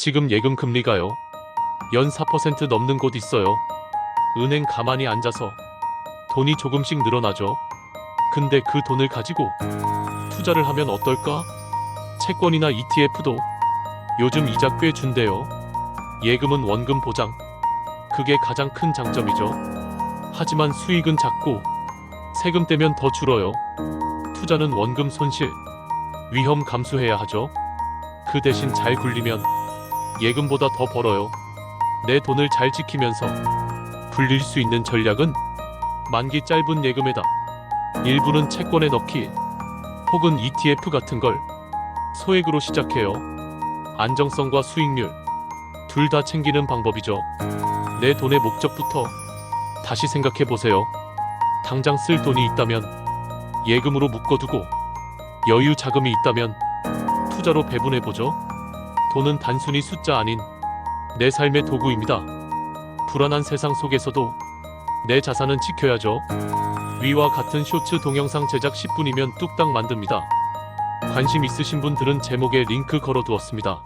지금 예금 금리가요. 연 4% 넘는 곳 있어요. 은행 가만히 앉아서 돈이 조금씩 늘어나죠. 근데 그 돈을 가지고 투자를 하면 어떨까? 채권이나 ETF도 요즘 이자 꽤 준대요. 예금은 원금 보장. 그게 가장 큰 장점이죠. 하지만 수익은 작고 세금 떼면 더 줄어요. 투자는 원금 손실, 위험 감수해야 하죠. 그 대신 잘 굴리면 예금보다 더 벌어요. 내 돈을 잘 지키면서 불릴 수 있는 전략은 만기 짧은 예금에다 일부는 채권에 넣기 혹은 ETF 같은 걸 소액으로 시작해요. 안정성과 수익률 둘 다 챙기는 방법이죠. 내 돈의 목적부터 다시 생각해 보세요. 당장 쓸 돈이 있다면 예금으로 묶어두고 여유 자금이 있다면 투자로 배분해 보죠. 돈은 단순히 숫자 아닌 내 삶의 도구입니다. 불안한 세상 속에서도 내 자산은 지켜야죠. 위와 같은 쇼츠 동영상 제작 10분이면 뚝딱 만듭니다. 관심 있으신 분들은 제목에 링크 걸어 두었습니다.